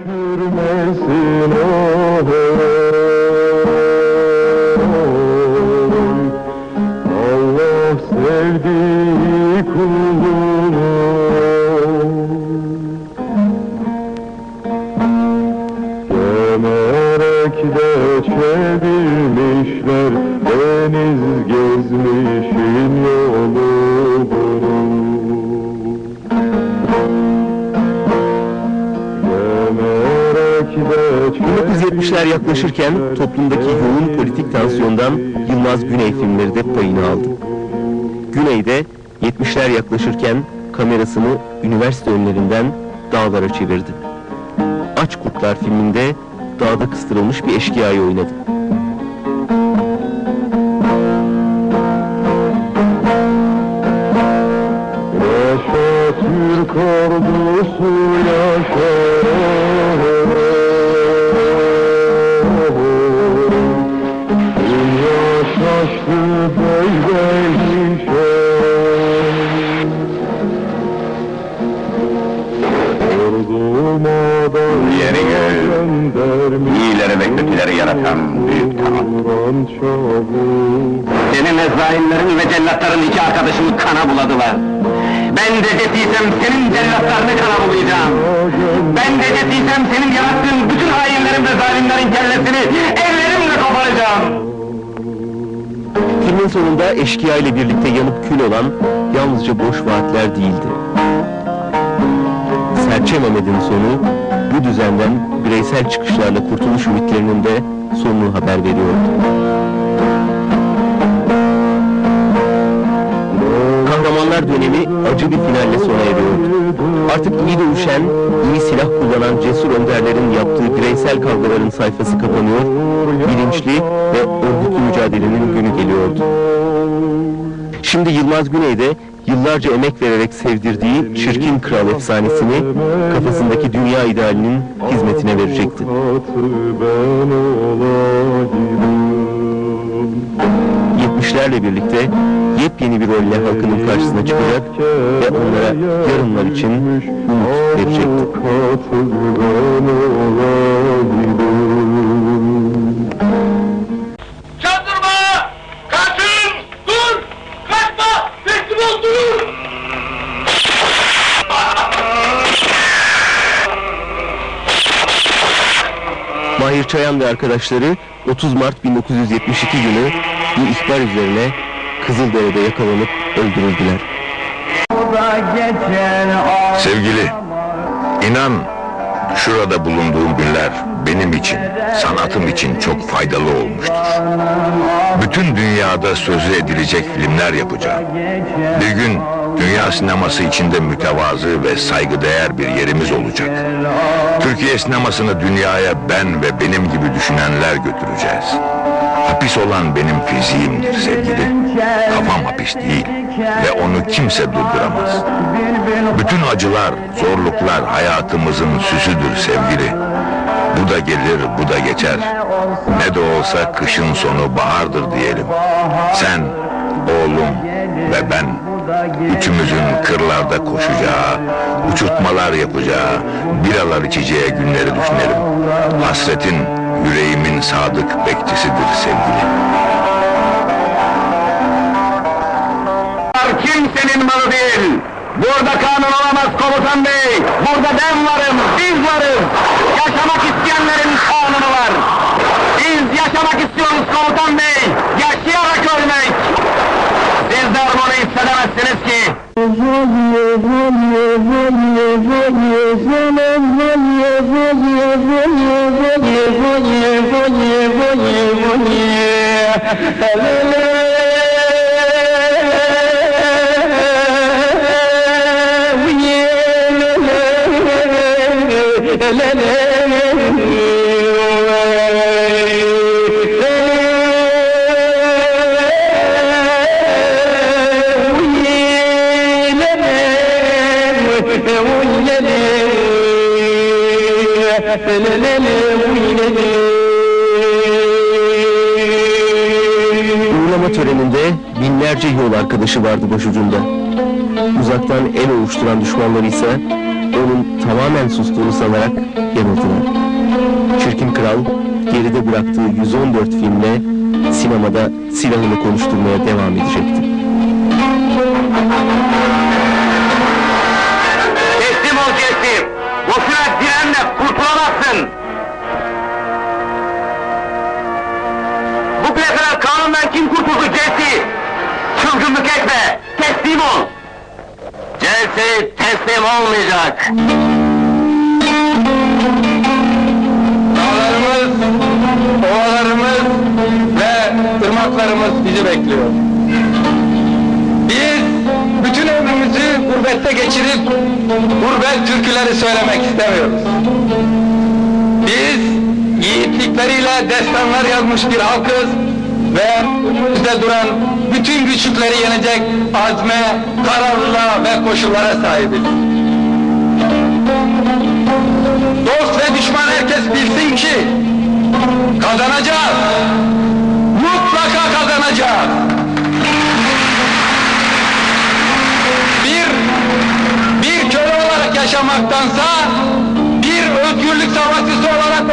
Düşürmesin oğlum. Allah sevdiği kulunu. Gömerek de çevirmişler Deniz gezmişin yolu 1970'ler yaklaşırken toplumdaki yoğun politik tansiyondan Yılmaz Güney filmleri de payını aldı. Güney'de 70'ler yaklaşırken kamerasını üniversite önlerinden dağlara çevirdi. Aç Kurtlar filminde dağda kıstırılmış bir eşkıyayı oynadı. Yaşa Türk ordusu yaşa Senin ezraillerin ve cellatların iki arkadaşımı kana buladılar. Ben de dediysem senin cellatlarını kana bulayacağım. Ben de dediysem senin yarattığın bütün hainlerin ve zalimlerin kellesini ellerimle koparacağım. Filmin sonunda eşkıya ile birlikte yanıp kül olan yalnızca boş vaatler değildi. Serçe Mehmet'in sonu bu düzenden bireysel çıkışlarla kurtuluş ümitlerinin de sonunu haber veriyordu. Kahramanlar dönemi acı bir finalle sona eriyordu. Artık iyi dövüşen, iyi silah kullanan cesur önderlerin yaptığı bireysel kavgaların sayfası kapanıyor, bilinçli ve örgütlü mücadelenin günü geliyordu. Şimdi Yılmaz Güney'de yıllarca emek vererek sevdirdiği çirkin kral efsanesini kafasındaki dünya idealinin hizmetine verecekti. 70'lerle birlikte yepyeni bir rolle halkının karşısına çıkacak ve onlara yarınlar için umut verecekti. Katı ben olaydım Çaldırma! Kaçın! Dur! Kaçma! Teslim ol dur! Mahir Çayan ve arkadaşları 30 Mart 1972 günü bir ihbar üzerine Kızıldere'de yakalanıp öldürüldüler. Sevgili, inan şurada bulunduğum günler benim için, sanatım için çok faydalı olmuştur. Bütün dünyada sözü edilecek filmler yapacağım. Bir gün dünya sineması içinde mütevazı ve saygıdeğer bir yerimiz olacak. Türkiye sinemasını dünyaya ben ve benim gibi düşünenler götüreceğiz. Hapis olan benim fiziğimdir sevgili. Kafam hapis değil ve onu kimse durduramaz. Bütün acılar, zorluklar hayatımızın süsüdür sevgili. Bu da gelir, bu da geçer. Ne de olsa kışın sonu bahardır diyelim. Sen, oğlum ve ben üçümüzün kırlarda koşacağı, uçurtmalar yapacağı, biralar içeceği günleri düşünelim. Hasretin yüreğimin sadık bekçisidir sevgili. Kimsenin malı değil. Burada kanun olamaz komutan bey. Burada ben varım, biz Uğurlama töreninde binlerce yol arkadaşı vardı başucunda. Uzaktan el ovuşturan düşmanları ise onun tamamen sustuğunu sanarak yanıldılar. Çirkin Kral geride bıraktığı 114 filmle sinemada silahını konuşturmaya devam edecekti. Jesse teslim olmayacak! Dağlarımız, ovalarımız ve ırmaklarımız bizi bekliyor. Biz bütün ömrümüzü gurbette geçirip gurbet türküleri söylemek istemiyoruz. Biz yiğitlikleriyle destanlar yazmış bir halkız ve önümüzde duran bütün güçlükleri yenecek azme, kararlılığa ve koşullara sahibiz. Dost ve düşman herkes bilsin ki kazanacağız. Mutlaka kazanacağız. Bir, bir köle olarak yaşamaktansa bir özgürlük savaşçısı olarak